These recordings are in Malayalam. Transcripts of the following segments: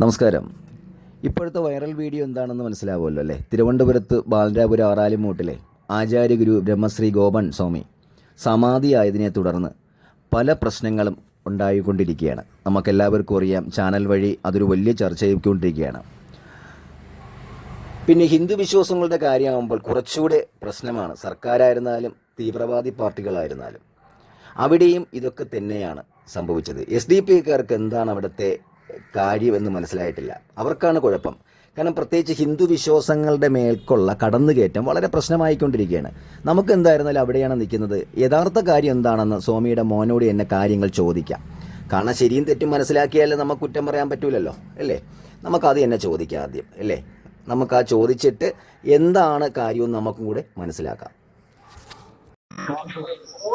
നമസ്കാരം. ഇപ്പോഴത്തെ വൈറൽ വീഡിയോ എന്താണെന്ന് മനസ്സിലാവുമല്ലോ അല്ലേ? തിരുവനന്തപുരത്ത് ബാലരാപുരം ആറാലിമൂട്ടിലെ ആചാര്യഗുരു ബ്രഹ്മശ്രീ ഗോപൻ സ്വാമി സമാധിയായതിനെ തുടർന്ന് പല പ്രശ്നങ്ങളും ഉണ്ടായിക്കൊണ്ടിരിക്കുകയാണ്. നമുക്കെല്ലാവർക്കും അറിയാം ചാനൽ വഴി അതൊരു വലിയ ചർച്ചയായിക്കൊണ്ടിരിക്കുകയാണ്. പിന്നെ ഹിന്ദു വിശ്വാസങ്ങളുടെ കാര്യമാകുമ്പോൾ കുറച്ചുകൂടെ പ്രശ്നമാണ്. സർക്കാരായിരുന്നാലും തീവ്രവാദി പാർട്ടികളായിരുന്നാലും. അവിടെയും ഇതൊക്കെ തന്നെയാണ് സംഭവിച്ചത്. എസ് ഡി പി കാർക്ക് എന്താണ് അവിടുത്തെ കാര്യമെന്ന് മനസ്സിലായിട്ടില്ല. അവർക്കാണ് കുഴപ്പം. കാരണം പ്രത്യേകിച്ച് ഹിന്ദു വിശ്വാസങ്ങളുടെ മേൽക്കുള്ള കടന്നുകയറ്റം വളരെ പ്രശ്നമായിക്കൊണ്ടിരിക്കുകയാണ്. നമുക്ക് എന്തായിരുന്നാലും അവിടെയാണ് നിൽക്കുന്നത്. യഥാർത്ഥ കാര്യം എന്താണെന്ന് സ്വാമിയുടെ മോനോട് എന്നെ കാര്യങ്ങൾ ചോദിക്കാം. കാരണം ശരിയും തെറ്റും മനസ്സിലാക്കിയാലേ നമുക്ക് കുറ്റം പറയാൻ പറ്റൂലല്ലോ അല്ലേ? നമുക്കത് എന്നെ ചോദിക്കാം ആദ്യം അല്ലേ? നമുക്ക് ആ ചോദിച്ചിട്ട് എന്താണ് കാര്യവും നമുക്കും കൂടെ മനസ്സിലാക്കാം.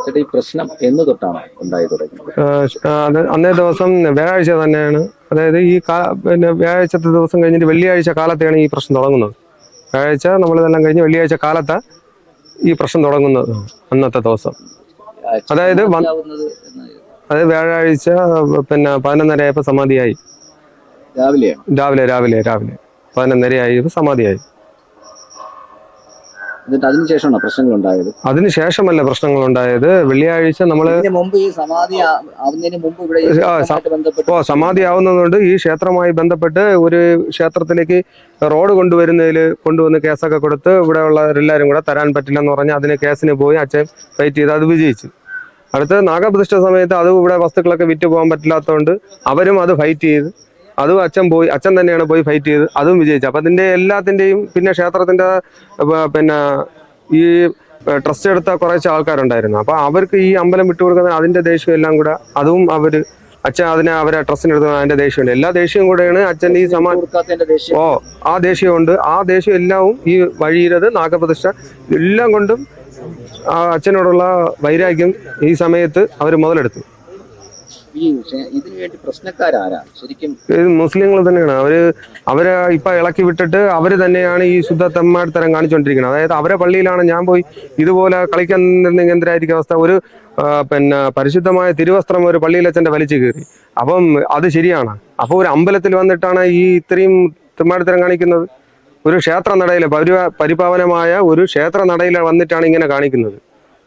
ചേട്ടാ ഈ പ്രശ്നം എന്ന് തൊട്ടാണ് ഉണ്ടായി തുടങ്ങിയത്? അത് അന്നേ ദിവസം വ്യാഴാഴ്ച തന്നെയാണ്. അതായത് ഈ പിന്നെ വ്യാഴാഴ്ചത്തെ ദിവസം കഴിഞ്ഞിട്ട് വെള്ളിയാഴ്ച കാലത്തെയാണ് ഈ പ്രശ്നം തുടങ്ങുന്നത്. വ്യാഴാഴ്ച നമ്മളിതെല്ലാം കഴിഞ്ഞ് വെള്ളിയാഴ്ച കാലത്ത് ഈ പ്രശ്നം തുടങ്ങുന്നത് അന്നത്തെ ദിവസം. അതായത് അതായത് വ്യാഴാഴ്ച പിന്നെ പതിനൊന്നരയായപ്പോൾ സമാധിയായി. രാവിലെ രാവിലെ രാവിലെ രാവിലെ. പതിനൊന്നരയായപ്പോൾ സമാധിയായി. എന്നിട്ട് അതിനുശേഷമാണോ പ്രശ്നങ്ങൾ ഉണ്ടായത് അതിനുശേഷമല്ല പ്രശ്നങ്ങൾ ഉണ്ടായത് വെള്ളിയാഴ്ച നമ്മൾ മുമ്പ് ഈ സമാധി ആവുന്നതിന് മുമ്പ് ഇവിടെ ഓ സമാധി ആവുന്നതുകൊണ്ട് ഈ ക്ഷേത്രമായി ബന്ധപ്പെട്ട് ഒരു ക്ഷേത്രത്തിലേക്ക് റോഡ് കൊണ്ടുവരുന്നതിൽ കൊണ്ടുവന്ന് കേസൊക്കെ കൊടുത്ത് ഇവിടെ ഉള്ളവരെല്ലാവരും കൂടെ തരാൻ പറ്റില്ലെന്ന് പറഞ്ഞ് അതിന് കേസിന് പോയി അച്ഛൻ ഫൈറ്റ് ചെയ്ത് അത് വിജയിച്ചു. അടുത്ത് നാഗപ്രതിഷ്ഠ സമയത്ത് അത് ഇവിടെ വസ്തുക്കളൊക്കെ വിറ്റ് പോകാൻ പറ്റില്ലാത്തതുകൊണ്ട് അവരും അത് ഫൈറ്റ് ചെയ്ത് അതും അച്ഛൻ പോയി അച്ഛൻ തന്നെയാണ് പോയി ഫൈറ്റ് ചെയ്ത് അതും വിജയിച്ചത് അപ്പം അതിന്റെ എല്ലാത്തിന്റെയും പിന്നെ ക്ഷേത്രത്തിന്റെ പിന്നെ ഈ ട്രസ്റ്റ് എടുത്ത കുറച്ച് ആൾക്കാരുണ്ടായിരുന്നു. അപ്പോൾ അവർക്ക് ഈ അമ്പലം വിട്ടുകൊടുക്കുന്ന അതിന്റെ ദേഷ്യം എല്ലാം കൂടെ അതും അവർ അച്ഛൻ അതിനെ അവരെ ട്രസ്റ്റിന് എടുത്ത അതിന്റെ ദേഷ്യമുണ്ട് എല്ലാ ദേഷ്യവും കൂടെയാണ് അച്ഛൻ ഈ സമാ ഓ ആ ദേഷ്യമുണ്ട് ആ ദേഷ്യം എല്ലാവും ഈ വഴിയിലത് നാഗപ്രതിഷ്ഠ എല്ലാം കൊണ്ടും ആ അച്ഛനോടുള്ള വൈരാഗ്യം ഈ സമയത്ത് അവർ മുതലെടുത്തു. ഈ ഇതിനു വേണ്ടി പ്രശ്നക്കാരാരാ ശരിക്കും മുസ്ലിങ്ങൾ തന്നെയാണ്. അവർ അവരെ ഇപ്പൊ ഇളക്കി വിട്ടിട്ട് അവർ തന്നെയാണ് ഈ ശുദ്ധ തെമ്മാടിത്തരം കാണിച്ചുകൊണ്ടിരിക്കുന്നത് അതായത് അവരെ പള്ളിയിലാണ് ഞാൻ പോയി ഇതുപോലെ കളിക്കാൻ നിന്നെങ്കിൽ എന്തായിരിക്കും അവസ്ഥ. ഒരു പിന്നെ പരിശുദ്ധമായ തിരുവസ്ത്രം ഒരു പള്ളിയിലച്ഛന്റെ വലിച്ചു കയറി അപ്പം അത് ശരിയാണ്. അപ്പൊ ഒരു അമ്പലത്തിൽ വന്നിട്ടാണ് ഈ ഇത്രയും തെമ്മാടിത്തരം കാണിക്കുന്നത്. ഒരു ക്ഷേത്ര നടയിൽ പരിപാവനമായ ഒരു ക്ഷേത്ര നടയിൽ വന്നിട്ടാണ് ഇങ്ങനെ കാണിക്കുന്നത്.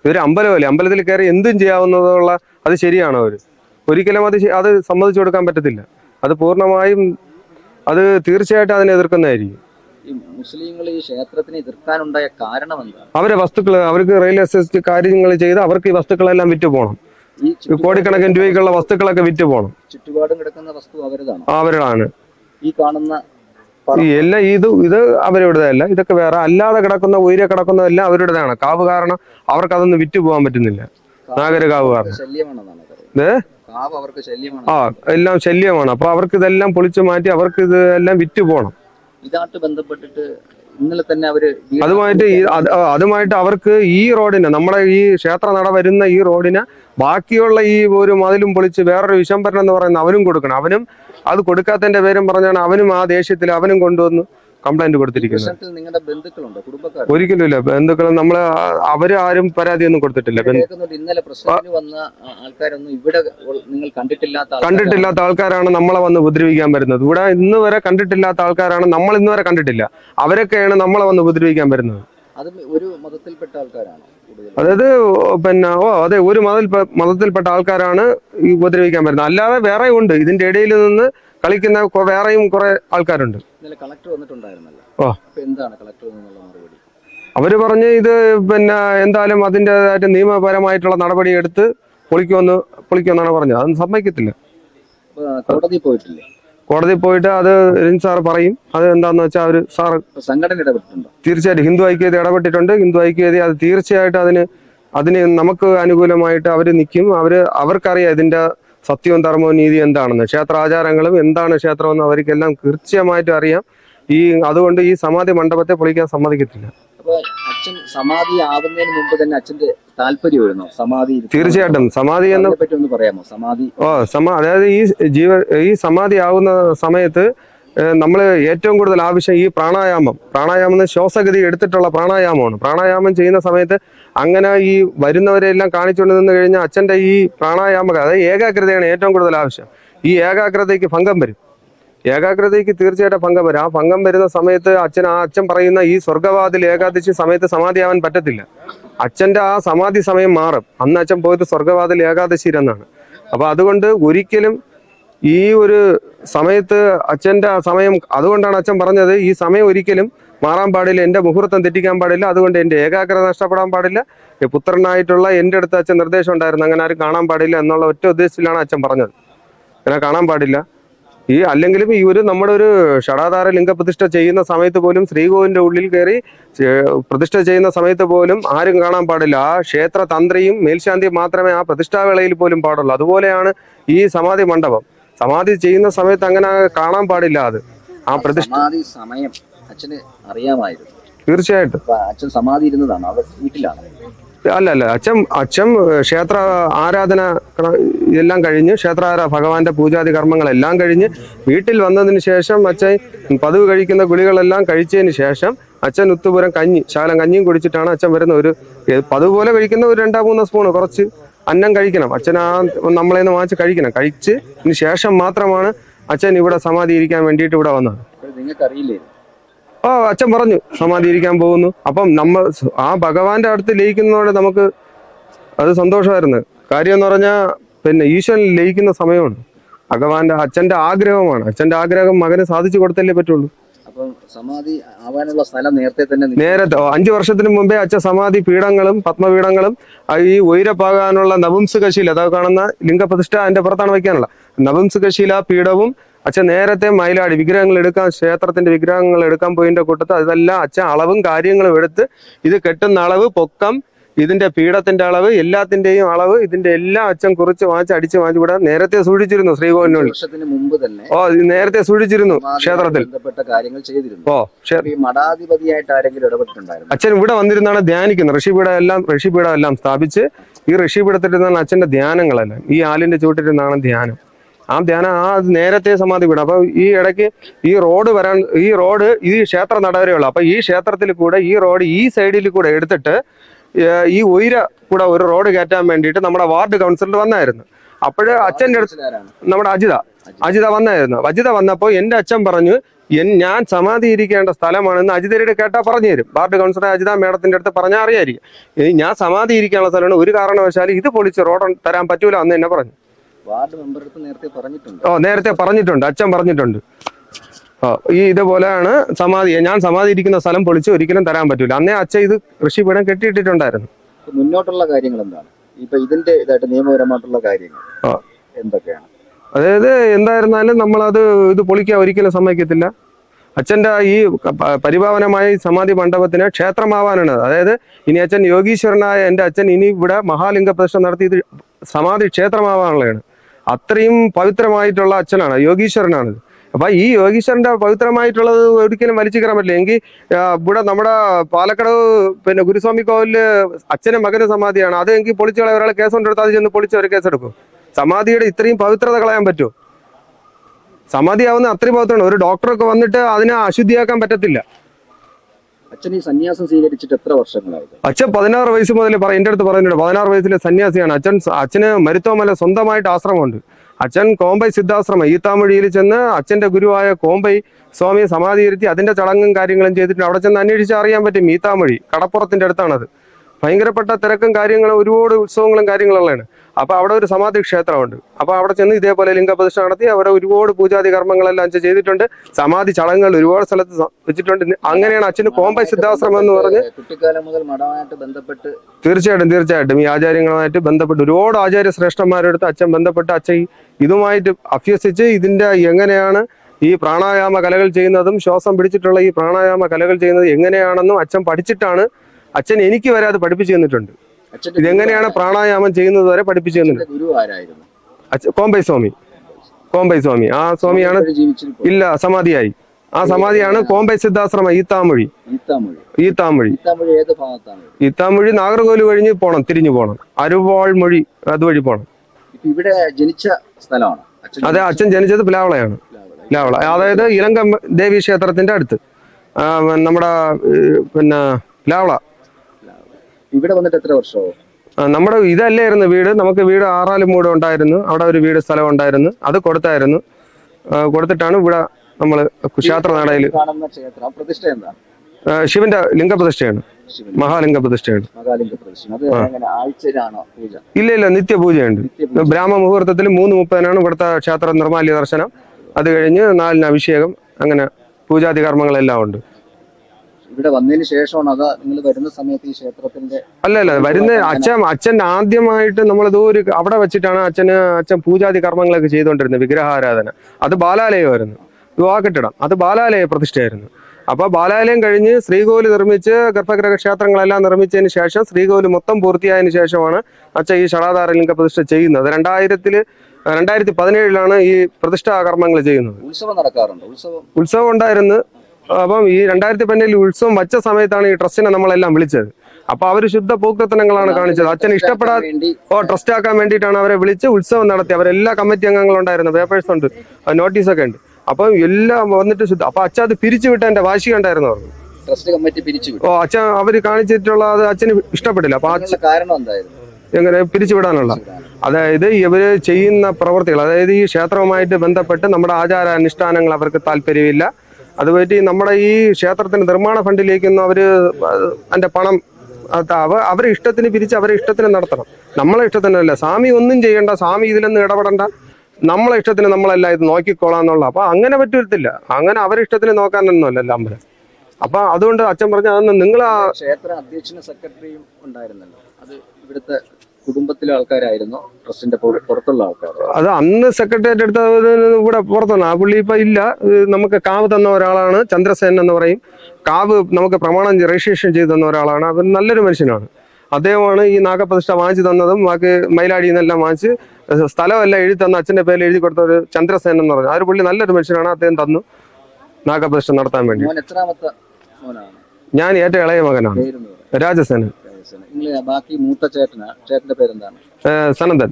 ഇതൊരു അമ്പലമല്ലേ? അമ്പലത്തിൽ കയറി എന്തും ചെയ്യാവുന്നതുള്ള അത് ശരിയാണോ അവർ ഒരിക്കലും അത് അത് സമ്മതിച്ചു കൊടുക്കാൻ പറ്റത്തില്ല. അത് പൂർണമായും അത് തീർച്ചയായിട്ടും അതിനെ എതിർക്കുന്നതായിരിക്കും. മുസ്ലിങ്ങൾ ഈ ക്ഷേത്രത്തിനെ എതിർക്കാനുണ്ടായ കാരണം എന്താണ്? അവരെ വസ്തുക്കൾ അവർക്ക് റെയിൽ എസ്റ്റേറ്റ് കാര്യങ്ങൾ ചെയ്ത് അവർക്ക് ഈ വസ്തുക്കളെല്ലാം വിറ്റ് പോകണം ഈ കോടിക്കണക്കിന് രൂപയ്ക്കുള്ള വസ്തുക്കളൊക്കെ വിറ്റ് പോകണം ചുറ്റുപാടും കിടക്കുന്ന വസ്തു അവരതാണ് അവരാണ് ഈ കാണുന്ന ഈ എല്ലാം ഇത് ഇത് അവരുടേതല്ല. ഇതൊക്കെ വേറെ അല്ലാതെ കിടക്കുന്ന ഉയരെ കിടക്കുന്നതെല്ലാം അവരുടേതാണ്. കാവ് കാരണം അവർക്ക് അതൊന്നും വിറ്റ് പോകാൻ പറ്റുന്നില്ല. നാഗര കാവ് കാരണം. ശല്യമാണെന്നാണ് ഏ? ആ എല്ലാം ശല്യമാണ്. അപ്പൊ അവർക്ക് ഇതെല്ലാം പൊളിച്ചു മാറ്റി അവർക്ക് ഇതെല്ലാം വിറ്റ് പോകണം ഇതായിട്ട് ബന്ധപ്പെട്ടിട്ട് ഇന്നലെ തന്നെ അവർ അതുമായിട്ട് ഈ അതുമായിട്ട് അവർക്ക് ഈ റോഡിന് നമ്മുടെ ഈ ക്ഷേത്ര നട വരുന്ന ഈ റോഡിന് ബാക്കിയുള്ള ഈ ഒരു മതിലും പൊളിച്ച് വേറൊരു വിശംഭരണം എന്ന് പറയുന്ന അവനും കൊടുക്കണം. അവനും അത് കൊടുക്കാത്തതിന്റെ പേരും പറഞ്ഞാണ് അവനും ആ ദേഷ്യത്തിൽ അവനും കൊണ്ടുവന്ന് കംപ്ലൈന്റ് കൊടുത്തിരിക്കുന്നത് നിങ്ങളുടെ ബന്ധുക്കളുണ്ടോ? കുടുംബക്കാർ ഒരിക്കലും ഇല്ല ബന്ധുക്കൾ നമ്മൾ അവർ ആരും പരാതിയൊന്നും കൊടുത്തിട്ടില്ല. ഇന്നലെ പ്രശ്നത്തിന് വന്ന ആൾക്കാരൊന്നും ഇവിടെ നിങ്ങൾ കണ്ടിട്ടില്ലാത്ത ആൾക്കാരാണ്. കണ്ടിട്ടില്ലാത്ത ആൾക്കാരാണ് നമ്മളെ വന്ന് ഉപദ്രവിക്കാൻ വരുന്നത്. ഇവിടെ ഇന്ന് വരെ കണ്ടിട്ടില്ലാത്ത ആൾക്കാരാണ് നമ്മൾ ഇന്ന് വരെ കണ്ടിട്ടില്ല. അവരൊക്കെയാണ് നമ്മളെ വന്ന് ഉപദ്രവിക്കാൻ വരുന്നത്. അത് ഒരു മതത്തിൽപ്പെട്ട ആൾക്കാരാണ് അതായത് പിന്നെ ഓ അതെ ഒരു മതത്തിൽ മതത്തിൽപ്പെട്ട ആൾക്കാരാണ് ഈ ഉപദ്രവിക്കാൻ വരുന്നത്. അല്ലാതെ വേറെ ഉണ്ട്. ഇതിന്റെ ഇടയിൽ നിന്ന് കളിക്കുന്ന വേറെയും കുറെ ആൾക്കാരുണ്ട്. ഇന്നലെ കളക്ടർ വന്നിട്ടുണ്ടായിരുന്നല്ലോ. ഓ. എന്താണ് കളക്ടർ നിന്നുള്ള മറുപടി? അവർ പറഞ്ഞ് ഇത് പിന്നെ എന്തായാലും അതിന്റെതായിട്ട് നിയമപരമായിട്ടുള്ള നടപടി എടുത്ത് പൊളിക്കുമെന്ന് പൊളിക്കുമെന്നാണ് പറഞ്ഞത്. അതൊന്നും സമ്മതിക്കത്തില്ല. കോടതി പോയിട്ടില്ലേ? കോടതി പോയിട്ട് അത് രഞ്ജ് സാർ പറയും. അത് എന്താന്ന് വെച്ചാൽ അവർ സാർ സംഘടന ഇടപെട്ടിട്ടുണ്ടോ? തീർച്ചയായിട്ടും ഹിന്ദു ഐക്യത ഇടപെട്ടിട്ടുണ്ട്. ഹിന്ദു ഐക്യത അത് തീർച്ചയായിട്ടും അതിന് അതിന് നമുക്ക് അനുകൂലമായിട്ട് അവർ നിൽക്കും. അവർ അവർക്കറിയാം ഇതിന്റെ സത്യവും ധർമ്മവും നീതി എന്താണെന്ന്. ക്ഷേത്രാചാരങ്ങളും എന്താണ് ക്ഷേത്രമെന്ന് അവർക്കെല്ലാം കൃത്യമായിട്ട് അറിയാം. ഈ അതുകൊണ്ട് ഈ സമാധി മണ്ഡപത്തെ പൊളിക്കാൻ സമ്മതിക്കത്തില്ല. അച്ഛൻ സമാധി ആവുന്നതിന് മുമ്പ് തന്നെ അച്ഛന്റെ താല്പര്യമായിരുന്നോ സമാധി? തീർച്ചയായിട്ടും. സമാധി എന്ന് അതിനെ പറ്റി ഒന്ന് പറയാമോ? സമാധി ഓ സമാ അതായത് ഈ ജീവ ഈ സമാധി ആവുന്ന സമയത്ത് നമ്മൾ ഏറ്റവും കൂടുതൽ ആവശ്യം ഈ പ്രാണായാമം. പ്രാണായാമം ശ്വാസഗതി എടുത്തിട്ടുള്ള പ്രാണായാമമാണ്. പ്രാണായാമം ചെയ്യുന്ന സമയത്ത് അങ്ങനെ ഈ വരുന്നവരെല്ലാം കാണിച്ചുകൊണ്ട് നിന്ന് കഴിഞ്ഞാൽ അച്ഛന്റെ ഈ പ്രാണായാമ അതായത് ഏകാഗ്രതയാണ് ഏറ്റവും കൂടുതൽ ആവശ്യം. ഈ ഏകാഗ്രതയ്ക്ക് ഭംഗം വരും. ഏകാഗ്രതയ്ക്ക് തീർച്ചയായിട്ടും ഭംഗം വരും. ആ ഭംഗം വരുന്ന സമയത്ത് അച്ഛൻ ആ അച്ഛൻ പറയുന്ന ഈ സ്വർഗവാതിൽ ഏകാദശി സമയത്ത് സമാധിയാവാൻ പറ്റത്തില്ല. അച്ഛന്റെ ആ സമാധി സമയം മാറും. അന്ന് അച്ഛൻ പോയത് സ്വർഗവാതിൽ ഏകാദശി എന്നാണ് അപ്പൊ അതുകൊണ്ട് ഒരിക്കലും ഈ ഒരു സമയത്ത് അച്ഛന്റെ ആ സമയം അതുകൊണ്ടാണ് അച്ഛൻ പറഞ്ഞത് ഈ സമയം ഒരിക്കലും മാറാൻ പാടില്ല എന്റെ മുഹൂർത്തം തെറ്റിക്കാൻ പാടില്ല അതുകൊണ്ട് എന്റെ ഏകാഗ്രത നഷ്ടപ്പെടാൻ പാടില്ല. പുത്രനായിട്ടുള്ള എന്റെ അടുത്ത് അച്ഛൻ നിർദ്ദേശം ഉണ്ടായിരുന്നു അങ്ങനെ ആരും കാണാൻ പാടില്ല എന്നുള്ള ഒറ്റ ഉദ്ദേശത്തിലാണ് അച്ഛൻ പറഞ്ഞത്. അങ്ങനെ കാണാൻ പാടില്ല. ഈ അല്ലെങ്കിലും ഈ ഒരു നമ്മുടെ ഒരു ഷടാധാര ലിംഗപ്രതിഷ്ഠ ചെയ്യുന്ന സമയത്ത് പോലും ശ്രീകോവിന്റെ ഉള്ളിൽ കയറി പ്രതിഷ്ഠ ചെയ്യുന്ന സമയത്ത് പോലും ആരും കാണാൻ പാടില്ല. ആ ക്ഷേത്ര തന്ത്രിയും മേൽശാന്തിയും മാത്രമേ ആ പ്രതിഷ്ഠാവേളയിൽ പോലും പാടുള്ളൂ. അതുപോലെയാണ് ഈ സമാധി മണ്ഡപം. സമാധി ചെയ്യുന്ന സമയത്ത് അങ്ങനെ കാണാൻ പാടില്ല അത്. ആ പ്രതിഷ്ഠ സമാധി സമയം അച്ഛന് അറിയാമായിരുന്നു. തീർച്ചയായിട്ടും. അപ്പൊ അച്ഛൻ സമാധി ഇരുന്നതാണ് അവർ വീട്ടിലാണ്. അല്ല അല്ല അച്ഛൻ അച്ഛൻ ക്ഷേത്ര ആരാധന ഇതെല്ലാം കഴിഞ്ഞ് ക്ഷേത്ര ഭഗവാന്റെ പൂജാതി കർമ്മങ്ങളെല്ലാം കഴിഞ്ഞ് വീട്ടിൽ വന്നതിന് ശേഷം അച്ഛൻ പതിവ് കഴിക്കുന്ന ഗുളികളെല്ലാം കഴിച്ചതിന് ശേഷം അച്ഛൻ ഉത്തുപുരം കഞ്ഞി ശാലം കഞ്ഞിയും കുടിച്ചിട്ടാണ് അച്ഛൻ വരുന്ന ഒരു പതിവ് പോലെ കഴിക്കുന്ന ഒരു രണ്ടോ മൂന്നോ സ്പൂണ് കുറച്ച് അന്നം കഴിക്കണം. അച്ഛൻ ആ നമ്മളെ നിന്ന് വാങ്ങിച്ച് കഴിക്കണം. കഴിച്ച് ഇതിന് ശേഷം മാത്രമാണ് അച്ഛൻ ഇവിടെ സമാധി ഇരിക്കാൻ വേണ്ടിയിട്ട് ഇവിടെ വന്നത്. ഓ അച്ഛൻ പറഞ്ഞു സമാധി ഇരിക്കാൻ പോകുന്നു. അപ്പം നമ്മൾ ആ ഭഗവാന്റെ അടുത്ത് ലയിക്കുന്നതോടെ നമുക്ക് അത് സന്തോഷമായിരുന്നു. കാര്യം എന്ന് പറഞ്ഞാൽ പിന്നെ ഈശ്വരൻ ലയിക്കുന്ന സമയമാണ്. ഭഗവാന്റെ അച്ഛന്റെ ആഗ്രഹമാണ്. അച്ഛന്റെ ആഗ്രഹം മകന് സാധിച്ചു കൊടുത്തല്ലേ പറ്റുള്ളൂ. സമാധി ആവാനുള്ള സ്ഥലം നേരത്തെ തന്നെ. നേരത്തെ അഞ്ചു വർഷത്തിന് മുമ്പേ അച്ഛൻ സമാധി പീഠങ്ങളും പത്മപീഠങ്ങളും ഈ ഉയരപ്പാകാനുള്ള നപുംസുകശീല അതാ കാണുന്ന ലിംഗപ്രതിഷ്ഠ അതിന്റെ പുറത്താണ് വയ്ക്കാനുള്ള നപുംസുകശീല പീഠവും അച്ഛൻ നേരത്തെ മയിലാടി വിഗ്രഹങ്ങൾ എടുക്കാൻ ക്ഷേത്രത്തിന്റെ വിഗ്രഹങ്ങൾ എടുക്കാൻ പോയിന്റെ കൂട്ടത്ത് അതെല്ലാം അച്ഛൻ അളവും കാര്യങ്ങളും എടുത്ത് ഇത് കെട്ടുന്ന അളവ് പൊക്കം ഇതിന്റെ പീഠത്തിന്റെ അളവ് എല്ലാത്തിന്റെയും അളവ് ഇതിന്റെ എല്ലാം അച്ഛൻ കുറിച്ച് വാങ്ങിച്ച് അടിച്ച് വാങ്ങിച്ച് കൂടാ നേരത്തെ സൂക്ഷിച്ചിരുന്നു ശ്രീകോവിലിനോട് മുമ്പ് തന്നെ ഓ നേരത്തെ സൂക്ഷിച്ചിരുന്നു ക്ഷേത്രത്തിൽ. ബന്ധപ്പെട്ട കാര്യങ്ങൾ ചെയ്തിരുന്നു. ഓ മഠാധിപതിയായിട്ട് ആരെങ്കിലും ഇടപെട്ടിട്ടുണ്ടായിരുന്നു? അച്ഛൻ ഇവിടെ വന്നിരുന്നാണ് ധ്യാനിക്കുന്നത്. ഋഷിപീഠം എല്ലാം ഋഷിപീഠം എല്ലാം സ്ഥാപിച്ച് ഈ ഋഷിപീഠത്തിലിരുന്നാണ് അച്ഛന്റെ ധ്യാനങ്ങളെല്ലാം. ഈ ആലിന്റെ ചൂട്ടിരുന്നാണ് ധ്യാനം. ആ ധ്യാനം ആ നേരത്തെ സമാധി വീടും. അപ്പൊ ഈ ഇടയ്ക്ക് ഈ റോഡ് വരാൻ ഈ റോഡ് ഈ ക്ഷേത്ര നടവരെയുള്ളൂ അപ്പൊ ഈ ക്ഷേത്രത്തിൽ കൂടെ ഈ റോഡ് ഈ സൈഡിൽ കൂടെ എടുത്തിട്ട് ഈ ഉയര കൂടെ ഒരു റോഡ് കയറ്റാൻ വേണ്ടിയിട്ട് നമ്മുടെ വാർഡ് കൗൺസിലർ വന്നായിരുന്നു. അപ്പോഴ് അച്ഛന്റെ അടുത്ത് നമ്മുടെ അജിത അജിത. വന്നായിരുന്നു. അജിത വന്നപ്പോൾ എന്റെ അച്ഛൻ പറഞ്ഞു എൻ ഞാൻ സമാധി ഇരിക്കേണ്ട സ്ഥലമാണെന്ന് അജിതരുടെ കേട്ടാ പറഞ്ഞു തരും. വാർഡ് കൗൺസിലർ അജിത മേഡത്തിന്റെ അടുത്ത് പറഞ്ഞാൽ അറിയായിരിക്കും. ഇനി ഞാൻ സമാധി ഇരിക്കാനുള്ള സ്ഥലമാണ്. ഒരു കാരണവശാലും ഇത് പൊളിച്ച് റോഡ് തരാൻ പറ്റൂല എന്ന് എന്നെ പറഞ്ഞു. വാർഡ് മെമ്പർ നേരത്തെ പറഞ്ഞിട്ടുണ്ട്. ഓ നേരത്തെ പറഞ്ഞിട്ടുണ്ട്. അച്ഛൻ പറഞ്ഞിട്ടുണ്ട്. ഈ ഇതുപോലെയാണ് സമാധി. ഞാൻ സമാധി ഇരിക്കുന്ന സ്ഥലം പൊളിച്ച് ഒരിക്കലും തരാൻ പറ്റൂല. അന്നേ അച്ഛൻ ഇത് കൃഷിപീഠം കെട്ടിയിട്ടിട്ടുണ്ടായിരുന്നു. മുന്നോട്ടുള്ള കാര്യങ്ങൾ എന്താണ് ഇപ്പൊ ഇതിന്റെ ഇതായിട്ട് നിയമപരമായിട്ടുള്ള കാര്യങ്ങൾ എന്തൊക്കെയാണ്? അതായത് എന്തായിരുന്നാലും നമ്മളത് ഇത് പൊളിക്കാൻ ഒരിക്കലും സമ്മതിക്കത്തില്ല. അച്ഛന്റെ ഈ പരിഭാവനമായി പരിപാവനമായ സമാധി മണ്ഡപത്തിന് ക്ഷേത്രമാവാനാണ്. അതായത് ഇനി അച്ഛൻ യോഗീശ്വരനായ എന്റെ അച്ഛൻ ഇനി ഇവിടെ മഹാലിംഗ പ്രദർശനം നടത്തി ഇത് സമാധി ക്ഷേത്രമാവാനുള്ളതാണ്. അത്രയും പവിത്രമായിട്ടുള്ള അച്ഛനാണ് യോഗീശ്വരനാണ് അപ്പൊ ഈ യോഗീശ്വരന്റെ പവിത്രമായിട്ടുള്ളത് ഒരിക്കലും വലിച്ചു കയറാൻ പറ്റില്ല. എങ്കിൽ ഇവിടെ നമ്മുടെ പാലക്കാട് പിന്നെ ഗുരുസ്വാമി കോവിലിൽ അച്ഛനും മകനും സമാധിയാണ്. അത് എങ്കിൽ പൊളിച്ചു കളയാൻ ഒരാൾ കേസ് കൊണ്ടെടുത്ത് അത് ചെന്ന് പൊളിച്ച് ഒരു കേസെടുക്കും. സമാധിയുടെ ഇത്രയും പവിത്രത കളയാൻ പറ്റുമോ സമാധിയാവുന്ന അത്രയും പവിത്രമാണ് ഒരു ഡോക്ടറൊക്കെ വന്നിട്ട് അതിനെ അശുദ്ധിയാക്കാൻ പറ്റത്തില്ല. അച്ഛൻ ഈ സന്യാസം സ്വീകരിച്ചിട്ട് എത്ര വർഷങ്ങളായത് അച്ഛൻ പതിനാറ് വയസ്സ് മുതൽ പറയും എന്റെ അടുത്ത് പറയുന്നുണ്ട്. പതിനാറ് വയസ്സിലെ സന്യാസിയാണ്. അച്ഛൻ അച്ഛന് മരുത്തോമല സ്വന്തമായിട്ട് ആശ്രമമുണ്ട്. അച്ഛൻ കോമ്പൈ സിദ്ധാശ്രമം ഈത്താമൊഴിയിൽ ചെന്ന് അച്ഛന്റെ ഗുരുവായ കോമ്പൈ സ്വാമിയെ സമാധിയിരുത്തി അതിന്റെ ചടങ്ങും കാര്യങ്ങളും ചെയ്തിട്ട് അവിടെ ചെന്ന് അന്വേഷിച്ച് അറിയാൻ പറ്റും ഈത്താമൊഴി കടപ്പുറത്തിന്റെ അടുത്താണത്. ഭയങ്കരപ്പെട്ട തിരക്കും കാര്യങ്ങളും ഒരുപാട് ഉത്സവങ്ങളും കാര്യങ്ങളുള്ളതാണ്. അപ്പൊ അവിടെ ഒരു സമാധി ക്ഷേത്രമുണ്ട്. അപ്പൊ അവിടെ ചെന്ന് ഇതേപോലെ ലിംഗപ്രതിഷ്ഠ നടത്തി അവിടെ ഒരുപാട് പൂജാതി കർമ്മങ്ങളെല്ലാം അച്ഛൻ ചെയ്തിട്ടുണ്ട്. സമാധി ചടങ്ങുകൾ ഒരുപാട് സ്ഥലത്ത് വെച്ചിട്ടുണ്ട്. അങ്ങനെയാണ് അച്ഛന് കോമ്പൈ സിദ്ധാശ്രമം എന്ന് പറഞ്ഞ് കുട്ടിക്കാലം മുതൽ മഠമായിട്ട് ബന്ധപ്പെട്ട് തീർച്ചയായിട്ടും തീർച്ചയായിട്ടും ഈ ആചാര്യങ്ങളുമായിട്ട് ബന്ധപ്പെട്ട് ഒരുപാട് ആചാര്യ ശ്രേഷ്ഠന്മാരെടുത്ത് അച്ഛൻ ബന്ധപ്പെട്ട് അച്ഛൻ ഇതുമായിട്ട് അഭ്യസിച്ച് ഇതിന്റെ എങ്ങനെയാണ് ഈ പ്രാണായാമ കലകൾ ചെയ്യുന്നതും ശ്വാസം പിടിച്ചിട്ടുള്ള ഈ പ്രാണായാമ കലകൾ ചെയ്യുന്നത് എങ്ങനെയാണെന്നും അച്ഛൻ പഠിച്ചിട്ടാണ്. അച്ഛൻ എനിക്ക് വരെ അത് പഠിപ്പിച്ചു തന്നിട്ടുണ്ട്. ഇതെങ്ങനെയാണ് പ്രാണായാമം ചെയ്യുന്നത് വരെ പഠിപ്പിച്ചു തന്നിട്ടുണ്ട് അച്ഛന്റെ ഗുരു ആരായിരുന്നു? കോമ്പൈ സ്വാമി. കോമ്പൈ സ്വാമി. ആ സ്വാമിയാണ് ഇല്ല സമാധിയായി. ആ സമാധിയാണ് കോമ്പൈ സിദ്ധാശ്രമം ഈത്താമൊഴി. ഈത്താമൊഴി. ഈത്താമൊഴി. നാഗർകോവിൽ കഴിഞ്ഞ് പോണം തിരിഞ്ഞു പോണം. അരുവാൾ മൊഴി അതുവഴി പോണം. ഇവിടെ ജനിച്ച സ്ഥലമാണ്. അതെ അച്ഛൻ ജനിച്ചത് പ്ലാവളയാണ്. പ്ലാവള. അതായത് ഇലങ്കം ദേവി ക്ഷേത്രത്തിന്റെ അടുത്ത് നമ്മുടെ പിന്നെ പ്ലാവള. ഇവിടെ വന്നിട്ട് എത്ര വർഷമോ നമ്മുടെ ഇതല്ലായിരുന്നു വീട്. നമുക്ക് വീട് ആറാലും മൂട് ഉണ്ടായിരുന്നു. അവിടെ ഒരു വീട് സ്ഥലം ഉണ്ടായിരുന്നു. അത് കൊടുത്തായിരുന്നു. കൊടുത്തിട്ടാണ് ഇവിടെ നമ്മൾ ക്ഷേത്ര നടയിൽ ശിവന്റെ ലിംഗപ്രതിഷ്ഠയാണ്. മഹാലിംഗ പ്രതിഷ്ഠയാണ് ഇല്ല ഇല്ല നിത്യപൂജയുണ്ട്. നിത്യപൂജ. ബ്രാഹ്മ മുഹൂർത്തത്തിൽ മൂന്ന് മുപ്പതിനാണ് ഇവിടുത്തെ ക്ഷേത്ര നിർമാല്യ ദർശനം. അത് കഴിഞ്ഞ് നാലിന് അഭിഷേകം. അങ്ങനെ പൂജാതി കർമ്മങ്ങളെല്ലാം ഉണ്ട്. ഇവിടെ വന്നതിന് ശേഷമാണ് അത് നിങ്ങൾ വരുന്ന സമയത്ത് ഈ ക്ഷേത്രത്തിന്റെ അല്ല അല്ല വരുന്ന അച്ഛൻ അച്ഛൻ ആദ്യമായിട്ട് നമ്മൾ ഒരു അവിടെ വെച്ചിട്ടാണ് അച്ഛന് അച്ഛൻ പൂജാതി കർമ്മങ്ങളൊക്കെ ചെയ്തുകൊണ്ടിരുന്നത് വിഗ്രഹാരാധന. അത് ബാലാലയമായിരുന്നു. വിവാഹ കെട്ടിടം അത് ബാലാലയ പ്രതിഷ്ഠയായിരുന്നു. അപ്പൊ ബാലാലയം കഴിഞ്ഞ് ശ്രീകോവിൽ നിർമ്മിച്ച് ഗർഭഗ്രഹ ക്ഷേത്രങ്ങളെല്ലാം നിർമ്മിച്ചതിന് ശേഷം ശ്രീകോവിൽ മൊത്തം പൂർത്തിയായതിനു ശേഷമാണ് അച്ഛൻ ഈ ഷടാധാരലിംഗ പ്രതിഷ്ഠ ചെയ്യുന്നത്. രണ്ടായിരത്തിൽ രണ്ടായിരത്തി പതിനേഴിലാണ് ഈ പ്രതിഷ്ഠാ കർമ്മങ്ങൾ ചെയ്യുന്നത്. ഉത്സവം നടക്കാറുണ്ട്? ഉത്സവം ഉത്സവം ഉണ്ടായിരുന്നു. അപ്പം ഈ രണ്ടായിരത്തി പതിനേഴിൽ ഉത്സവം വച്ച സമയത്താണ് ഈ ട്രസ്റ്റിനെ നമ്മളെല്ലാം വിളിച്ചത്. അപ്പൊ അവർ ശുദ്ധ പൂക്രത്തനങ്ങളാണ് കാണിച്ചത്. അച്ഛൻ ഇഷ്ടപ്പെടാൻ ഓ ട്രസ്റ്റ് ആക്കാൻ വേണ്ടിയിട്ടാണ് അവരെ വിളിച്ച് ഉത്സവം നടത്തി. അവരെല്ലാ കമ്മിറ്റി അംഗങ്ങളും ഉണ്ടായിരുന്നു. പേപ്പേഴ്സ് ഉണ്ട്. നോട്ടീസൊക്കെ ഉണ്ട്. അപ്പം എല്ലാം വന്നിട്ട് ശുദ്ധ അപ്പൊ അച്ഛൻ അത് പിരിച്ചു വിട്ട എന്റെ വാശി ഉണ്ടായിരുന്നു അവർക്ക്. ട്രസ്റ്റ് കമ്മിറ്റി പിരിച്ചുവിട്ടു ഓ അച്ഛൻ അവർ കാണിച്ചിട്ടുള്ള അത് അച്ഛന് ഇഷ്ടപ്പെട്ടില്ല. അപ്പൊ കാരണം എന്തായിരുന്നു? എങ്ങനെ പിരിച്ചുവിടാനുള്ള അതായത് ഇവർ ചെയ്യുന്ന പ്രവർത്തികൾ അതായത് ഈ ക്ഷേത്രവുമായിട്ട് ബന്ധപ്പെട്ട് നമ്മുടെ ആചാര അനുഷ്ഠാനങ്ങൾ അവർക്ക് താല്പര്യമില്ല. അതുപറ്റി നമ്മുടെ ഈ ക്ഷേത്രത്തിന്റെ നിർമ്മാണ ഫണ്ടിലേക്കൊന്നും അവർ അതിന്റെ പണം അവ അവരെ ഇഷ്ടത്തിന് പിരിച്ച് അവരെ ഇഷ്ടത്തിന് നടത്തണം. നമ്മളെ ഇഷ്ടത്തിനല്ല. സ്വാമി ഒന്നും ചെയ്യണ്ട സ്വാമി ഇതിലൊന്നും ഇടപെടണ്ട. നമ്മളെ ഇഷ്ടത്തിന് നമ്മളെല്ലാം ഇത് നോക്കിക്കോളാം എന്നുള്ള. അപ്പൊ അങ്ങനെ പറ്റത്തില്ല. അങ്ങനെ അവരെ ഇഷ്ടത്തിന് നോക്കാനൊന്നുമല്ല അമ്പലം. അപ്പൊ അതുകൊണ്ട് അച്ഛൻ പറഞ്ഞ നിങ്ങൾ ക്ഷേത്ര അധ്യക്ഷനും സെക്രട്ടറിയും ഉണ്ടായിരുന്നല്ലോ. അത് ഇവിടുത്തെ കുടുംബത്തിലെ ആൾക്കാരായിരുന്നു. ട്രസ്റ്റിന്റെ പുറ- പുറത്തുള്ള ആൾക്കാർ അത് അന്ന് സെക്രട്ടേറിയറ്റ് എടുത്ത ഇവിടെ പുറത്തുനിന്ന് ആ പുള്ളി ഇപ്പൊ ഇല്ല. നമുക്ക് കാവ് തന്ന ഒരാളാണ്. ചന്ദ്രസേൻ എന്ന് പറയും. കാവ് നമുക്ക് പ്രമാണം രജിസ്ട്രേഷൻ ചെയ്തു തന്ന ഒരാളാണ്. അവൻ നല്ലൊരു മനുഷ്യനാണ്. അദ്ദേഹമാണ് ഈ നാഗപ്രതിഷ്ഠ വാങ്ങിച്ചു തന്നതും ബാക്കി മയിലാടിയിൽ നിന്നെല്ലാം വാങ്ങിച്ച് സ്ഥലമെല്ലാം എഴുതി തന്ന അച്ഛന്റെ പേരിൽ എഴുതി കൊടുത്ത ഒരു ചന്ദ്രസേൻ എന്ന് പറഞ്ഞു. ആ ഒരു പുള്ളി നല്ലൊരു മനുഷ്യനാണ്. അദ്ദേഹം തന്നു നാഗപ്രതിഷ്ഠ നടത്താൻ വേണ്ടി. ഞാൻ ഏറ്റവും ഇളയ മകനാണ്. രാജസേനൻ. ബാക്കി മൂത്ത ചേട്ടനാ? ചേട്ടന്റെ പേരെന്താണ്? സനന്ദൻ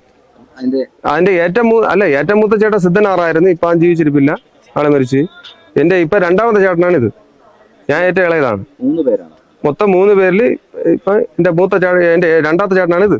അതിന്റെ അതിന്റെ ഏറ്റവും അല്ല ഏറ്റവും മൂത്ത ചേട്ടൻ സിദ്ധനാറായിരുന്നു. ഇപ്പൊ അവൻ ജീവിച്ചിരിപ്പില്ല. ആളെ മരിച്ചു. എന്റെ ഇപ്പൊ രണ്ടാമത്തെ ചേട്ടനാണ് ഇത് ഞാൻ ഏറ്റവും ഇളയതാണ്. മൂന്ന് പേരാണ്? മൊത്തം മൂന്ന് പേരിൽ ഇപ്പൊ എന്റെ മൂത്ത ചേട്ടൻ എന്റെ രണ്ടാമത്തെ ചേട്ടനാണ് ഇത്